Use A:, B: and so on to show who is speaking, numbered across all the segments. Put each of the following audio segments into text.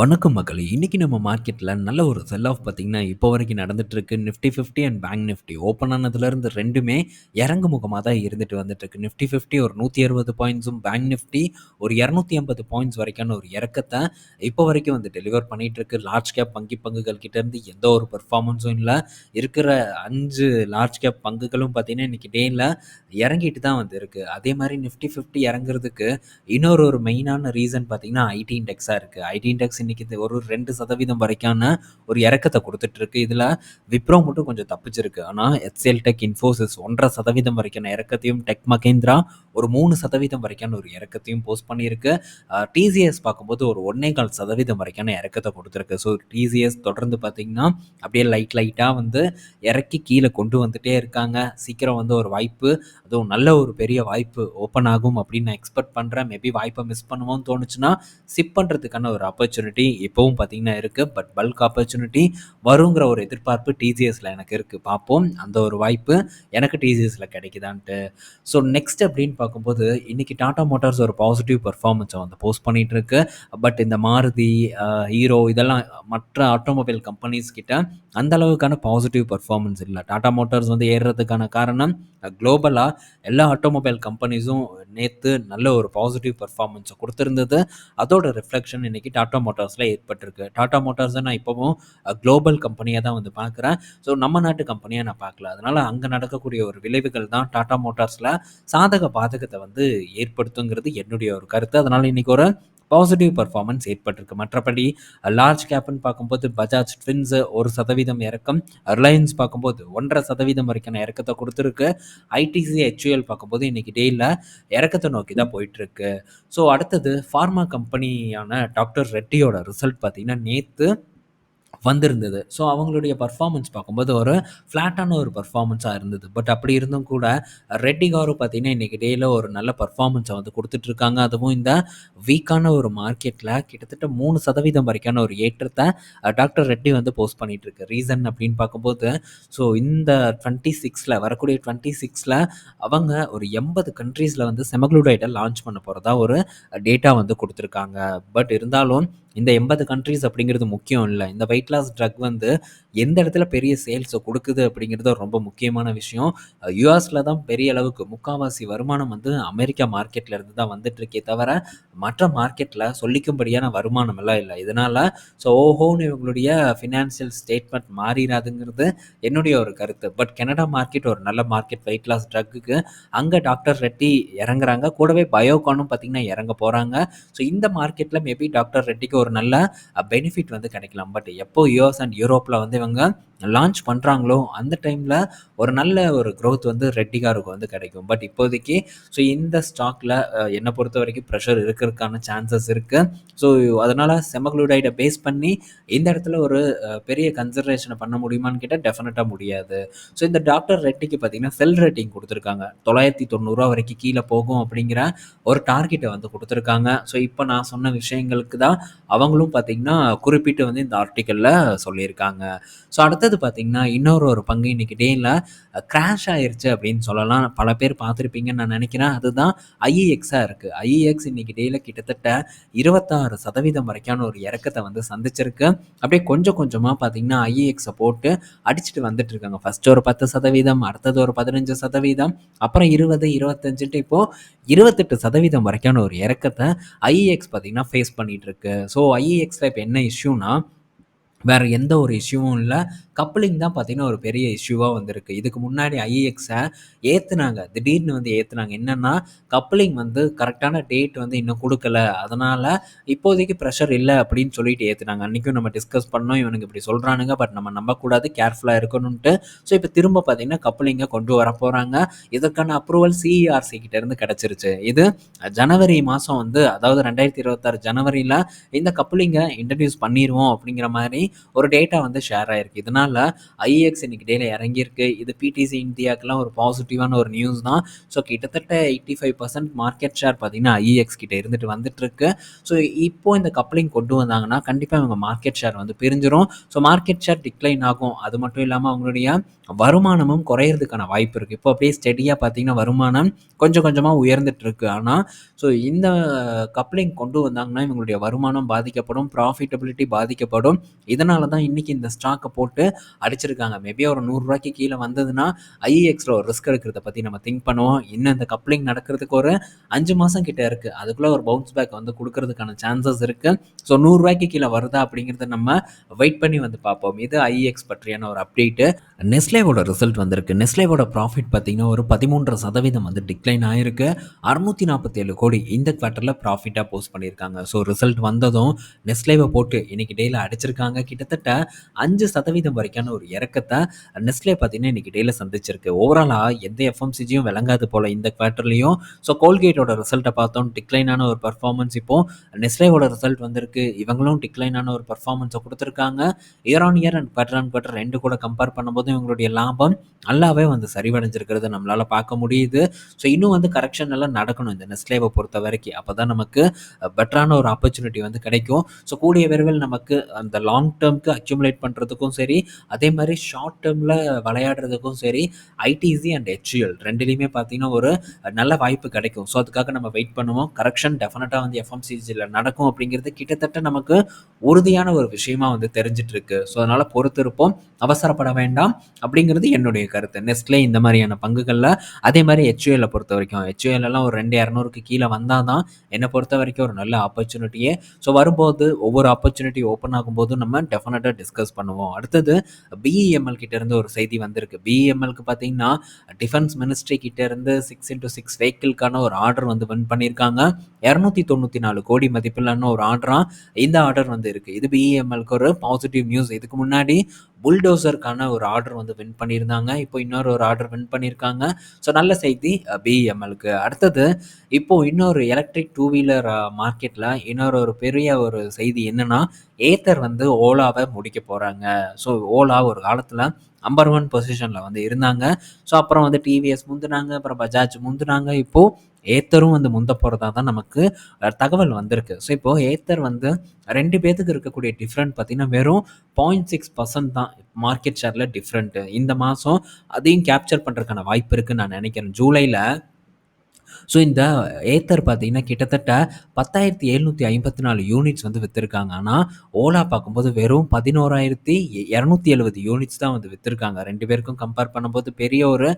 A: வணக்கம் மக்களே! இன்றைக்கி நம்ம மார்க்கெட்டில் நல்ல ஒரு செல் ஆஃப் பார்த்தீங்கன்னா, இப்போ வரைக்கும் நடந்துட்டுருக்கு. Nifty 50 and bank Nifty open ஆனதுலேருந்து ரெண்டுமே இறங்கு முகமாக தான் இருந்துட்டு வந்துட்டுருக்கு. நிஃப்டி 50 ஒரு 160 பாயிண்ட்ஸும், பேங்க் நிஃப்டி ஒரு 280 பாயிண்ட்ஸ் வரைக்கான ஒரு இறக்கத்தை இப்போ வரைக்கும் வந்து டெலிவர் பண்ணிகிட்ருக்கு லார்ஜ் கேப் வங்கி பங்குகள் கிட்டேருந்து எந்த ஒரு பெர்ஃபார்மன்ஸும் இல்லை இருக்கிற அஞ்சு லார்ஜ் கேப் பங்குகளும் பார்த்தீங்கன்னா, இன்னைக்கு டேனில் இறங்கிட்டு தான் வந்து அதே மாதிரி நிஃப்டி 50 இறங்குறதுக்கு இன்னொரு ஒரு மெயினான ரீசன் பார்த்தீங்கன்னா, ஐடி இண்டெக்ஸாக இருக்குது ஐடி இண்டெக்ஸ் இன்னைக்கு இது ஒரு ரெண்டு சதவீதம் வரைக்கான ஒரு இறக்கத்தை கொடுத்துட்ருக்கு இதுல விப்ரோ மட்டும் கொஞ்சம் தப்பிச்சிருக்கு. ஆனா, எச்எல் டெக், இன்ஃபோசிஸ் 1.5% வரைக்கான இறக்கத்தையும், டெக் மகேந்திரா ஒரு மூணு சதவீதம் வரைக்கான ஒரு இறக்கத்தையும் போஸ்ட் பண்ணியிருக்கு. டிசிஎஸ் பார்க்கும்போது ஒரு 1.25% வரைக்கான இறக்கத்தை கொடுத்துருக்கு ஸோ, டிசிஎஸ் தொடர்ந்து பார்த்தீங்கன்னா, அப்படியே லைட் லைட்டாக வந்து இறக்கி கீழே கொண்டு வந்துட்டே இருக்காங்க. சீக்கிரம் வந்து ஒரு வாய்ப்பு, அதுவும் நல்ல ஒரு பெரிய வாய்ப்பு ஓப்பன் ஆகும் அப்படின்னு நான் எக்ஸ்பெக்ட் பண்ணுறேன் மேபி வாய்ப்பை மிஸ் பண்ணுவோம்னு தோணுச்சுன்னா, சிப் பண்ணுறதுக்கான ஒரு ஆப்பர்ச்சுனிட்டி இப்போவும் பார்த்தீங்கன்னா இருக்குது பட் பல்க் ஆப்பர்ச்சுனிட்டி வருங்கிற ஒரு எதிர்பார்ப்பு டிசிஎஸ்ல எனக்கு இருக்குது பார்ப்போம். அந்த ஒரு வாய்ப்பு எனக்கு டிசிஎஸ்ல கிடைக்குதான்ட்டு. ஸோ, நெக்ஸ்ட் அப்படின்னு பார்க்கும்போது, இன்றைக்கி டாடா மோட்டார்ஸ் ஒரு பாசிட்டிவ் பர்ஃபார்மன்ஸை வந்து போஸ்ட் பண்ணிட்டுருக்கு. பட் இந்த மாருதி, ஹீரோ இதெல்லாம் மற்ற ஆட்டோமொபைல் கம்பெனிஸ் கிட்ட அந்த அளவுக்கான பாசிட்டிவ் பர்ஃபார்மன்ஸ் இல்லை டாடா மோட்டார்ஸ் வந்து ஏறுறதுக்கான காரணம், குளோபலாக எல்லா ஆட்டோமொபைல் கம்பெனிஸும் நேற்று நல்ல ஒரு பாசிட்டிவ் பர்ஃபார்மன்ஸை கொடுத்துருந்தது அதோட ரிஃப்ளெக்ஷன் இன்னைக்கு டாடா மோட்டார்ஸில் ஏற்பட்டிருக்கு. டாடா மோட்டார்ஸ் நான் இப்போவும் குளோபல் கம்பெனியா தான் வந்து பார்க்குறேன். ஸோ, நம்ம நாட்டு கம்பெனியா நான் பார்க்கல. அதனால அங்க நடக்கக்கூடிய ஒரு விளைவுகள் தான் டாடா மோட்டார்ஸ்ல சாதக பாதகத்தை வந்து ஏற்படுத்துங்கிறது என்னுடைய ஒரு கருத்து. அதனால இன்னைக்கு ஒரு பாசிட்டிவ் பர்ஃபார்மன்ஸ் ஏற்பட்டிருக்கு. மற்றபடி லார்ஜ் கேப்ன்னு பார்க்கும்போது பஜாஜ் ட்வின்ஸ் ஒரு சதவீதம் இறக்கம், ரிலையன்ஸ் பார்க்கும்போது 1.5% வரைக்கான இறக்கத்தை கொடுத்துருக்கு ஐடிசி, ஹெச்யூஎல் பார்க்கும்போது இன்றைக்கி டேல இறக்கத்தை நோக்கி தான் போயிட்டுருக்கு. ஸோ, அடுத்தது ஃபார்மா கம்பெனியான டாக்டர் ரெட்டியோட ரிசல்ட் பார்த்தீங்கன்னா, நேற்று வந்திருந்தது. ஸோ, அவங்களுடைய பர்ஃபார்மன்ஸ் பார்க்கும்போது ஒரு ஃப்ளாட்டான ஒரு பர்ஃபார்மன்ஸாக இருந்தது. பட் அப்படி இருந்தும் கூட ரெட்டி காரும் பார்த்தீங்கன்னா, இன்றைக்கி டேயில் ஒரு நல்ல பர்ஃபார்மன்ஸை வந்து கொடுத்துட்ருக்காங்க அதுவும் இந்த வீக்கான ஒரு மார்க்கெட்டில் கிட்டத்தட்ட மூணு சதவீதம் வரைக்கான ஒரு ஏற்றத்தை டாக்டர் ரெட்டி வந்து போஸ்ட் பண்ணிகிட்ருக்கு ரீசன் அப்படின்னு பார்க்கும்போது, ஸோ இந்த 26ல வரக்கூடிய 26ல அவங்க ஒரு எண்பது கண்ட்ரீஸில் வந்து செமக்ளூடைட்டை லான்ச் பண்ண போகிறதா ஒரு டேட்டா வந்து கொடுத்துருக்காங்க பட் இருந்தாலும் இந்த 80 கண்ட்ரீஸ் அப்படிங்கிறது முக்கியம் இல்லை இந்த வெயிட் லாஸ் ட்ரக் வந்து எந்த இடத்துல பெரிய சேல்ஸை கொடுக்குது அப்படிங்கிறது ரொம்ப முக்கியமான விஷயம். யூஎஸில் தான் பெரிய அளவுக்கு முக்காவாசி வருமானம் வந்து அமெரிக்கா மார்க்கெட்டில் இருந்து தான் வந்துட்டுருக்கே தவிர, மற்ற மார்க்கெட்டில் சொல்லிக்கும்படியான வருமானம் எல்லாம் இல்லை இதனால் ஸோ ஓஹோன்னு இவங்களுடைய ஃபினான்ஷியல் ஸ்டேட்மெண்ட் மாறிடாதுங்கிறது என்னுடைய ஒரு கருத்து. பட் கனடா மார்க்கெட் ஒரு நல்ல மார்க்கெட் வெயிட் லாஸ் ட்ரக்குக்கு அங்கே டாக்டர் ரெட்டி இறங்குறாங்க. கூடவே பயோகானும் பார்த்தீங்கன்னா இறங்க போகிறாங்க ஸோ, இந்த மார்க்கெட்டில் மேபி டாக்டர் ரெட்டிக்கு ஒரு நல்ல பெனிஃபிட் வந்து கிடைக்கலாம். பட் எப்போ யுஎஸ் அண்ட் யூரோப்பில் வந்து இவங்க லான்ச் பண்ணுறாங்களோ அந்த டைமில் ஒரு நல்ல ஒரு க்ரோத் வந்து ரெட்டி இருக்கும் வந்து கிடைக்கும். பட் இப்போதைக்கு ஸோ இந்த ஸ்டாக்ல என்னை பொறுத்த வரைக்கும் ப்ரெஷர் இருக்கிறதுக்கான சான்சஸ் இருக்குது ஸோ, அதனால் செமக்ளூடைட பேஸ் பண்ணி இந்த இடத்துல ஒரு பெரிய கன்சிடரேஷன பண்ண முடியுமான்னு கேட்டால் டெஃபினட்டாக முடியாது. ஸோ, இந்த டாக்டர் ரெட்டிக்கு பார்த்தீங்கன்னா, செல் ரேட்டிங் கொடுத்துருக்காங்க தொள்ளாயிரத்தி தொண்ணூறுரூவா வரைக்கும் கீழே போகும் அப்படிங்கிற ஒரு டார்கெட்டை வந்து கொடுத்துருக்காங்க ஸோ, இப்போ நான் சொன்ன விஷயங்களுக்கு தான் அவங்களும் பார்த்தீங்கன்னா, குறிப்பிட்டு வந்து இந்த இன்டர்வியூவில் சொல்லியிருக்காங்க. ஸோ, அடுத்தது பார்த்திங்கன்னா இன்னொரு ஒரு பங்கு இன்னைக்கு டேல கிராஷ் ஆயிடுச்சு அப்படின்னு சொல்லலாம். பல பேர் பார்த்துருப்பீங்கன்னு நான் நினைக்கிறேன் அதுதான் ஐஇஎக்ஸாக இருக்கு. ஐஇஎக்ஸ் இன்னைக்கு டேல கிட்டத்தட்ட 26% வரைக்கான ஒரு இறக்கத்தை வந்து சந்திச்சிருக்கு. அப்படியே கொஞ்சம் கொஞ்சமாக பார்த்தீங்கன்னா, ஐஇஎக்ஸை போட்டு அடிச்சுட்டு வந்துட்டுருக்காங்க. ஃபர்ஸ்ட் ஒரு 10%, அடுத்தது ஒரு 15%, அப்புறம் இருபது இருபத்தஞ்சுட்டு இப்போது இருபத்தெட்டு சதவீதம் வரைக்கான ஒரு இறக்கத்தை ஐஇஎக்ஸ் பார்த்தீங்கன்னா, ஃபேஸ் பண்ணிகிட்ருக்கு ஸோ, ஐஇஎக்ஸில் இப்போ என்ன இஷ்யூனா வேறு எந்த ஒரு இஷ்யூவும் இல்லை கப்ளிங் தான் பார்த்தீங்கன்னா, ஒரு பெரிய இஷ்யூவாக வந்திருக்கு. இதுக்கு முன்னாடி ஐஏஎக்ஸை ஏற்றுனாங்க திடீர்னு வந்து ஏற்றுனாங்க என்னென்னா கப்ளிங் வந்து கரெக்டான டேட் வந்து இன்னும் கொடுக்கல அதனால் இப்போதைக்கு ப்ரெஷர் இல்லை அப்படின்னு சொல்லிட்டு ஏற்றுனாங்க அன்றைக்கும் நம்ம டிஸ்கஸ் பண்ணோம். இவனுக்கு இப்படி சொல்கிறானுங்க பட் நம்ம நம்பக்கூடாது. கேர்ஃபுல்லாக இருக்கணுன்ட்டு. ஸோ, இப்போ திரும்ப பார்த்தீங்கன்னா, கப்ளிங்கை கொண்டு வர போகிறாங்க இதற்கான அப்ரூவல் சிஇஆர்சி கிட்டேருந்து கிடச்சிருச்சு இது ஜனவரி மாதம் வந்து அதாவது ரெண்டாயிரத்தி இருபத்தாறு ஜனவரியில் இந்த கப்ளிங்கை இன்ட்ரடியூஸ் பண்ணிடுவோம் அப்படிங்கிற மாதிரி ஒரு டேட்டா வந்து ஷேர் ஆயிருக்கு. இதனால ஐஎக்ஸ் இன்னைக்கு டேல இறங்கியிருக்கு. இது பிடிசி இந்தியாவுக்குலாம் ஒரு பாசிட்டிவான ஒரு நியூஸ் தான். ஸோ கிட்டத்தட்ட 85% மார்க்கெட் ஷேர் பார்த்தீங்கன்னா, ஐஎக்ஸ் கிட்ட இருந்துட்டு வந்துட்டுருக்கு. ஸோ இப்போ இந்த கப்ளிங் கொண்டு வந்தாங்கன்னா, கண்டிப்பாக இவங்க மார்க்கெட் ஷேர் வந்து பிரிஞ்சிரும். ஸோ மார்க்கெட் ஷேர் டிக்ளைன் ஆகும். அது மட்டும் இல்லாமல் அவங்களுடைய வருமானமும் குறையிறதுக்கான வாய்ப்பு இருக்குது இப்போ அப்படியே ஸ்டெடியாக பார்த்தீங்கன்னா, வருமானம் கொஞ்சம் கொஞ்சமாக உயர்ந்துட்டு இருக்கு. ஆனால் ஸோ இந்த கப்ளிங் கொண்டு வந்தாங்கன்னா, இவங்களுடைய வருமானம் பாதிக்கப்படும். ப்ராஃபிட்டபிலிட்டி பாதிக்கப்படும். இது இதனால தான் இன்றைக்கி இந்த ஸ்டாக்கை போட்டு அடிச்சிருக்காங்க. மேபி ஒரு நூறுரூவாய்க்கு கீழே வந்ததுன்னா, ஐஎக்ஸில் ஒரு ரிஸ்க் எடுக்கிறத பற்றி நம்ம திங்க் பண்ணுவோம். இன்னும் இந்த கப்ளிங் நடக்கிறதுக்கு ஒரு அஞ்சு மாதம் கிட்ட இருக்குது அதுக்குள்ளே ஒரு பவுன்ஸ் பேக் வந்து கொடுக்கறதுக்கான சான்சஸ் இருக்குது ஸோ நூறுரூவாய்க்கு கீழே வருதா அப்படிங்கிறத நம்ம வெயிட் பண்ணி வந்து பார்ப்போம். இது ஐஎக்ஸ் பற்றியான ஒரு அப்டேட்டு. நெஸ்லேவோட ரிசல்ட் வந்திருக்கு. நெஸ்லேவோட ப்ராஃபிட் பார்த்திங்கன்னா ஒரு 13% வந்து டிக்ளைன் ஆயிருக்கு. 647 கோடி இந்த குவார்ட்டரில் ப்ராஃபிட்டாக போஸ்ட் பண்ணியிருக்காங்க. ஸோ ரிசல்ட் வந்ததும் நெஸ்லேவை போட்டு இன்னைக்கு டேல அடிச்சிருக்காங்க. கிட்டத்தட்ட அஞ்சு சதவீதம் வரைக்கான ஒரு இறக்கத்தை நெஸ்லே பார்த்தீங்கன்னா, இன்னைக்கு டேல சந்திச்சிருக்கு. ஓவராலா எந்த எஃப்எம்சிஜியும் விளங்காது போல இந்த குவார்ட்டர்லயும். ஸோ கோல்கேட்டோட ரிசல்ட்டை பார்த்தோம். டிக்ளைனான ஒரு பர்ஃபார்மன்ஸ் இப்போ நெஸ்லேவோட ரிசல்ட் வந்திருக்கு. இவங்களும் டிக்ளைனான ஒரு பர்ஃபார்மன்ஸை கொடுத்துருக்காங்க year on year and quarter on quarter ரெண்டு கூட கம்பேர் பண்ணும்போது இவங்களுடைய லாபம் நல்லாவே வந்து சரிவடைஞ்சிருக்கிறது நம்மளால் பார்க்க முடியுது. ஸோ இன்னும் வந்து கரெக்ஷன் எல்லாம் நடக்கணும் இந்த நெஸ்லேவை பொறுத்த வரைக்கும் அப்போ தான் நமக்கு பெட்டரான ஒரு ஆப்பர்ச்சுனிட்டி வந்து கிடைக்கும். ஸோ கூடிய விரைவில் நமக்கு அந்த லாங் டேர்ம்க்கு அக்யூமுலேட் பண்ணுறதுக்கும் சரி, அதே மாதிரி ஷார்ட் டேர்மில் விளையாடுறதுக்கும் சரி, ஐடிசி அண்ட் ஹெச்யூஎல் ரெண்டுலேயுமே பார்த்தீங்கன்னா, ஒரு நல்ல வாய்ப்பு கிடைக்கும். ஸோ அதுக்காக நம்ம வெயிட் பண்ணுவோம். கரெக்ஷன் டெஃபினட்டாக வந்து எஃப்எம்சிஜியில் நடக்கும் அப்படிங்கிறது கிட்டத்தட்ட நமக்கு உறுதியான ஒரு விஷயமா வந்து தெரிஞ்சிட்டு இருக்கு. ஸோ அதனால் பொறுத்திருப்போம். அவசரப்பட வேண்டாம் அப்படிங்கிறது என்னுடைய கருத்து. நெஸ்ட்லே இந்த மாதிரியான பங்குகளில் அதே மாதிரி ஹெச்யூஎல்ல பொறுத்த வரைக்கும் ஹெச்யூஎல்லாம் ஒரு ரெண்டு இரநூறுக்கு கீழே வந்தால் தான் என்னை பொறுத்த வரைக்கும் ஒரு நல்ல ஆப்பர்ச்சுனிட்டியே. ஸோ வரும்போது ஒவ்வொரு ஆப்பர்ச்சுனிட்டி ஓப்பன் ஆகும்போதும் நம்ம டெஃபினட்டாக டிஸ்கஸ் பண்ணுவோம். அடுத்தது பிஇஎம்எல் கிட்டேருந்து ஒரு செய்தி வந்திருக்கு. பிஇஎம்எல்க்கு பார்த்தீங்கன்னா, டிஃபென்ஸ் மினிஸ்ட்ரி கிட்ட இருந்து 6x6 வெஹிக்கிள்க்கான ஒரு ஆர்டர் வந்து வின் பண்ணியிருக்காங்க. 294 கோடி மதிப்பிலான ஒரு ஆர்டராக இந்த ஆர்டர் வந்து இருக்குது இது பிஇஎம்எல்க்கு ஒரு பாசிட்டிவ் நியூஸ். இதுக்கு முன்னாடி புல்டோசர்க்கான ஒரு ஆர்டர் வந்து வின் பண்ணியிருந்தாங்க. இப்போ இன்னொரு ஒரு ஆர்டர் வின் பண்ணியிருக்காங்க. ஸோ நல்ல செய்தி பிஎம்எலுக்கு அடுத்தது இப்போது இன்னொரு எலக்ட்ரிக் டூ வீலர் மார்க்கெட்டில் இன்னொரு ஒரு பெரிய ஒரு செய்தி என்னென்னா ஏத்தர் வந்து ஓலாவை முடிக்க போகிறாங்க ஸோ ஓலா ஒரு காலத்தில் நம்பர் ஒன் பொசிஷனில் வந்து இருந்தாங்க. ஸோ அப்புறம் வந்து டிவிஎஸ் முந்தினாங்க அப்புறம் பஜாஜ் முந்தினாங்க இப்போது ஏத்தரும் வந்து முந்த போகிறதா தான் நமக்கு தகவல் வந்திருக்கு. ஸோ இப்போது ஏத்தர் வந்து ரெண்டு பேத்துக்கு இருக்கக்கூடிய டிஃப்ரெண்ட் பார்த்தீங்கன்னா, வெறும் 0.6% தான் மார்க்கெட் ஷேரில் டிஃப்ரெண்ட்டு இந்த மாதம் அதையும் கேப்சர் பண்ணுறதுக்கான வாய்ப்பு இருக்குன்னு நான் நினைக்கிறேன். ஜூலையில் ஸோ இந்த ஏத்தர் பார்த்தீங்கன்னா, கிட்டத்தட்ட 10,754 யூனிட்ஸ் வந்து விற்றுருக்காங்க ஆனால் ஓலா பார்க்கும்போது வெறும் 11,270 யூனிட்ஸ் தான் வந்து விற்றுருக்காங்க ரெண்டு பேருக்கும் கம்பேர் பண்ணும்போது பெரிய ஒரு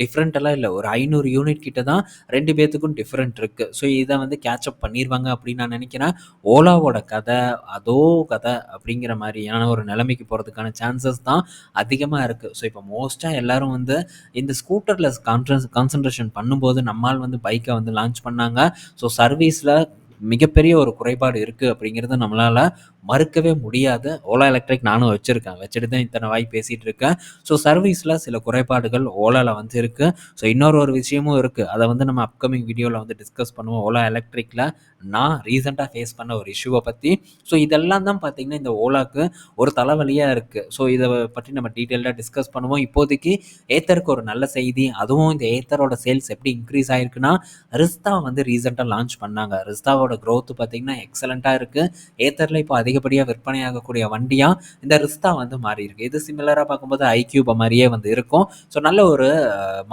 A: டிஃப்ரெண்ட்டெல்லாம் இல்லை. ஒரு ஐநூறு யூனிட் கிட்ட தான் ரெண்டு பேர்த்துக்கும் டிஃப்ரெண்ட் இருக்குது ஸோ இதை வந்து கேட்ச் பண்ணிடுவாங்க அப்படின்னு நான் நினைக்கிறேன். ஓலாவோட கதை அதோ கதை அப்படிங்கிற மாதிரியான ஒரு நிலைமைக்கு போகிறதுக்கான சான்சஸ் தான் அதிகமாக இருக்குது ஸோ இப்போ மோஸ்ட்டாக எல்லாரும் வந்து இந்த ஸ்கூட்டரில் கான்சன்ட்ரேஷன் பண்ணும்போது நம்மால் வந்து பைக்கை வந்து லான்ச் பண்ணாங்க. ஸோ சர்வீஸில் மிகப்பெரிய ஒரு குறைபாடு இருக்குது அப்படிங்கிறத நம்மளால மறுக்கவே முடியாது. ஓலா எலக்ட்ரிக் நானும் வச்சுருக்கேன் வச்சுட்டு தான் இத்தனை வாய் பேசிகிட்டு இருக்கேன். ஸோ சர்வீஸில் சில குறைபாடுகள் ஓலாவில் வந்து இருக்குது ஸோ இன்னொரு ஒரு விஷயமும் இருக்குது அதை வந்து நம்ம அப்கமிங் வீடியோவில் வந்து டிஸ்கஸ் பண்ணுவோம். ஓலா எலக்ட்ரிக்கில் நான் ரீசெண்டாக ஃபேஸ் பண்ண ஒரு இஷ்யூவை பற்றி ஸோ இதெல்லாம் தான் பார்த்தீங்கன்னா, இந்த ஓலாக்கு ஒரு தலைவலியாக இருக்குது ஸோ இதை பற்றி நம்ம டீட்டெயிலாக டிஸ்கஸ் பண்ணுவோம். இப்போதைக்கு ஏத்தருக்கு ஒரு நல்ல செய்தி. அதுவும் இந்த ஏத்தரோட சேல்ஸ் எப்படி இன்க்ரீஸ் ஆயிருக்குன்னா, ரிஸ்தா வந்து ரீசெண்டாக லான்ச் பண்ணாங்க. ரிஸ்தாவோட க்ரோத் பார்த்திங்கன்னா எக்ஸலண்ட்டாக இருக்குது ஏத்தரில் இப்போ அதிகப்படியா விற்பனையாகக்கூடிய வண்டியா இந்த ரிஸ்தா வந்து மாறியிருக்கு. இது சிமிலராக பார்க்கும்போது ஐக்யூபை மாதிரியே வந்து இருக்கும். ஸோ நல்ல ஒரு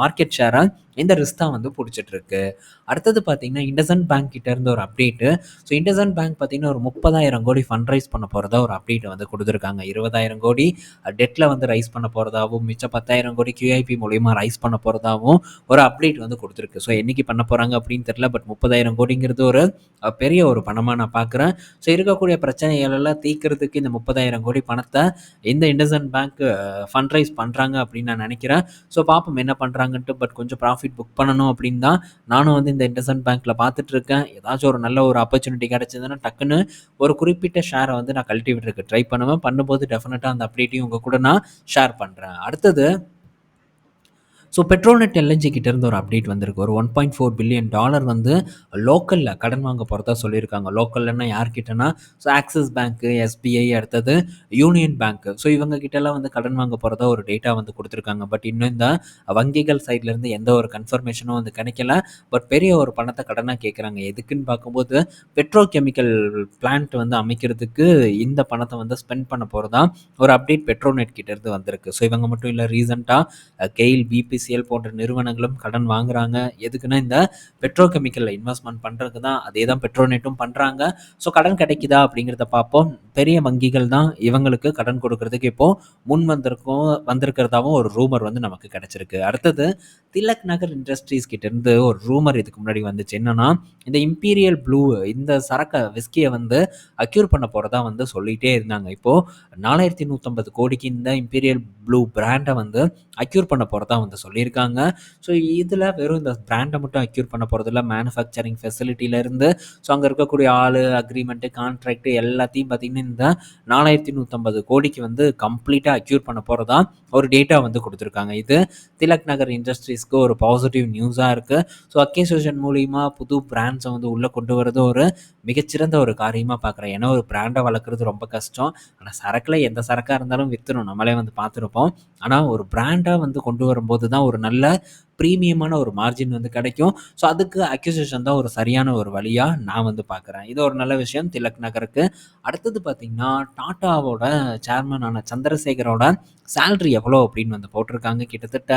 A: மார்க்கெட் ஷேராக இந்த ரிஸ்தா வந்து பிடிச்சிட்ருக்கு அடுத்தது பார்த்தீங்கன்னா, இண்டசன் பேங்க் கிட்டேருந்து ஒரு அப்டேட்டு. ஸோ இண்டசன் பேங்க் பார்த்தீங்கன்னா, ஒரு 30,000 கோடி ஃபண்ட் ரைஸ் பண்ண போறதா ஒரு அப்டேட் வந்து கொடுத்துருக்காங்க இருபதாயிரம் கோடி டெட்டில் வந்து ரைஸ் பண்ண போறதாவும், மிச்சம் 10,000 கோடி கியூஐபி மூலியமா ரைஸ் பண்ண போகிறதாவும் ஒரு அப்டேட் வந்து கொடுத்துருக்கு ஸோ என்னைக்கு பண்ண போறாங்க அப்படின்னு தெரியல. பட் 30,000 கோடிங்கிறது ஒரு பெரிய ஒரு பணமாக நான் பார்க்குறேன். ஸோ இருக்கக்கூடிய பிரச்சனைகள் எல்லாம் தீர்க்கிறதுக்கு இந்த 30,000 கோடி பணத்தை இந்த இண்டசன் பேங்க் ஃபண்ட் ரைஸ் பண்றாங்க அப்படின்னு நான் நினைக்கிறேன். ஸோ பார்ப்போம் என்ன பண்றாங்கன்ட்டு. பட் கொஞ்சம் ப்ராஃபிட் புக் பண்ணணும் அப்படின்னு தான் நானும் வந்து இந்த இண்டசன் பேங்க்கில் பார்த்துட்டு இருக்கேன். ஏதாச்சும் ஒரு நல்ல ஒரு ஆப்பர்ச்சுனிட்டி கிடைச்சதுன்னா டக்குன்னு ஒரு குறிப்பிட்ட ஷேரை வந்து நான் கழட்டி விட்டுருக்கு ட்ரை பண்ணுவேன். பண்ணும்போது டெஃபினட்டாக அந்த அப்டேட்டையும் உங்கள் கூட நான் ஷேர் பண்ணுறேன் அடுத்தது ஸோ பெட்ரோல்நெட் எல்என்ஜி கிட்டேருந்து ஒரு அப்டேட் வந்திருக்கு. ஒரு one point four billion dollar வந்து லோக்கலில் கடன் வாங்க போகிறதா சொல்லியிருக்காங்க. லோக்கல்லன்னா யார்கிட்டனா? ஸோ ஆக்சிஸ் பேங்க்கு எஸ்பிஐ அடுத்தது யூனியன் பேங்க்கு ஸோ இவங்க கிட்டலாம் வந்து கடன் வாங்க போகிறதா ஒரு டேட்டா வந்து கொடுத்துருக்காங்க. பட் இன்னும் இந்த வங்கிகள் சைட்லேருந்து எந்த ஒரு கன்ஃபர்மேஷனும் வந்து கிடைக்கல. பட் பெரிய ஒரு பணத்தை கடனாக கேட்குறாங்க எதுக்குன்னு பார்க்கும்போது பெட்ரோ கெமிக்கல் பிளான்ட் வந்து அமைக்கிறதுக்கு இந்த பணத்தை வந்து ஸ்பெண்ட் பண்ண போகிறதா ஒரு அப்டேட் பெட்ரோநெட் நெட் கிட்டேருந்து வந்திருக்கு. ஸோ இவங்க மட்டும் இல்லை ரீசெண்டாக கெயில் பிபி பிபிசிஎல் போன்ற நிறுவனங்களும் கடன் வாங்குறாங்க. எதுக்குன்னா இந்த பெட்ரோ கெமிக்கலில் இன்வெஸ்ட்மெண்ட் பண்ணுறதுக்கு தான் அதே தான் பெட்ரோநெட்டும் பண்ணுறாங்க ஸோ கடன் கிடைக்குதா அப்படிங்கிறத பார்ப்போம். பெரிய வங்கிகள் தான் இவங்களுக்கு கடன் கொடுக்கறதுக்கு இப்போது முன் வந்திருக்கும் வந்திருக்கிறதாவும் ஒரு ரூமர் வந்து நமக்கு கிடைச்சிருக்கு. அடுத்தது திலக் நகர் இண்டஸ்ட்ரீஸ் கிட்டேருந்து ஒரு ரூமர் இதுக்கு முன்னாடி வந்துச்சு. என்னன்னா இந்த இம்பீரியல் ப்ளூ இந்த சரக்க விஸ்கியை வந்து அக்யூர் பண்ண போகிறதா வந்து சொல்லிகிட்டே இருந்தாங்க. இப்போது நாலாயிரத்தி நூற்றம்பது கோடிக்கு இந்த இம்பீரியல் ப்ளூ பிராண்டை வந்து அக்யூர் பண்ண போகிறதா வந்து சொல்லியிருக்காங்க. ஸோ இதில் வெறும் இந்த பிராண்டை மட்டும் அக்யூர் பண்ண போகிறதில்ல மேனுஃபேக்சரிங் ஃபெசிலிட்டியிலேருந்து ஸோ அங்கே இருக்கக்கூடிய ஆள் அக்ரிமெண்ட்டு கான்ட்ராக்ட் எல்லாத்தையும் பார்த்திங்கன்னா இந்த நாலாயிரத்தி நூற்றம்பது கோடிக்கு வந்து கம்ப்ளீட்டாக அக்யூர் பண்ண போகிறதா ஒரு டேட்டா வந்து கொடுத்துருக்காங்க. இது திலக் நகர் இண்டஸ்ட்ரீஸ்க்கு ஒரு பாசிட்டிவ் நியூஸாக இருக்குது ஸோ அக்கேசோஷன் மூலிமா புது பிராண்ட்ஸை வந்து உள்ளே கொண்டு வரது ஒரு மிகச்சிறந்த ஒரு காரியமாக பார்க்குறேன் ஏன்னா ஒரு பிராண்டை வளர்க்குறது ரொம்ப கஷ்டம். ஆனால் சரக்கில் எந்த சரக்காக இருந்தாலும் விற்றுணும் நம்மளே வந்து பார்த்துருப்போம். ஆனால் ஒரு பிராண்டாக வந்து கொண்டு வரும்போது தான் ஒரு நல்ல ப்ரீமியமான ஒரு மார்ஜின் வந்து கிடைக்கும். ஸோ அதுக்கு அக்யூசேஷன் தான் ஒரு சரியான ஒரு வழியாக நான் வந்து பார்க்குறேன். இது ஒரு நல்ல விஷயம் திலக் நகருக்கு. அடுத்தது பார்த்திங்கன்னா டாட்டாவோட சேர்மனான சந்திரசேகரோட சேல்ரி எவ்வளோ அப்படின்னு வந்து போட்டிருக்காங்க. கிட்டத்தட்ட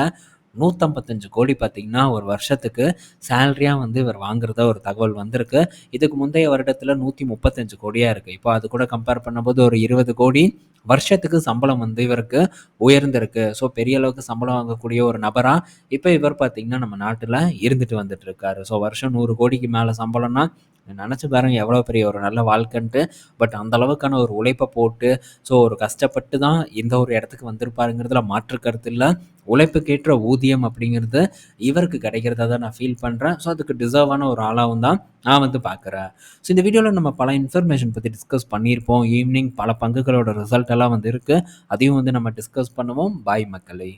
A: நூற்றம்பத்தஞ்சு கோடி பார்த்திங்கன்னா ஒரு வருஷத்துக்கு சேல்ரியாக வந்து இவர் வாங்குறதா ஒரு தகவல் வந்திருக்கு. இதுக்கு முந்தைய வருடத்தில் நூற்றி முப்பத்தஞ்சு கோடியாக இருக்குது இப்போ அது கூட கம்பேர் பண்ணும்போது ஒரு இருபது கோடி வருஷத்துக்கு சம்பளம் வந்து இவருக்கு உயர்ந்திருக்கு. ஸோ பெரிய அளவுக்கு சம்பளம் வாங்கக்கூடிய ஒரு நபராக இப்போ இவர் பார்த்திங்கன்னா நம்ம நாட்டில் இருந்துட்டு வந்துட்டு இருக்காரு. ஸோ வருஷம் நூறு கோடிக்கு மேலே சம்பளம்னா நினச்சி பாருங்க எவ்வளோ பெரிய ஒரு நல்ல வாழ்க்கைன்ட்டு. பட் அந்த அளவுக்கான ஒரு உழைப்பை போட்டு ஸோ ஒரு கஷ்டப்பட்டு தான் இந்த ஒரு இடத்துக்கு வந்திருப்பாருங்கிறதுல மாற்று கருத்து இல்லை. உழைப்புக்கேற்ற ஊதியம் அப்படிங்கிறது இவருக்கு கிடைக்கிறதா தான் நான் ஃபீல் பண்ணுறேன் ஸோ அதுக்கு டிசர்வான ஒரு ஆளாகவும் தான் நான் வந்து பார்க்குறேன் ஸோ இந்த வீடியோவில் நம்ம பல இன்ஃபர்மேஷன் பற்றி டிஸ்கஸ் பண்ணியிருப்போம். ஈவினிங் பல பங்குகளோட ரிசல்ட் எல்லாம் வந்து இருக்குது அதையும் வந்து நம்ம டிஸ்கஸ் பண்ணுவோம். பாய் மக்களை.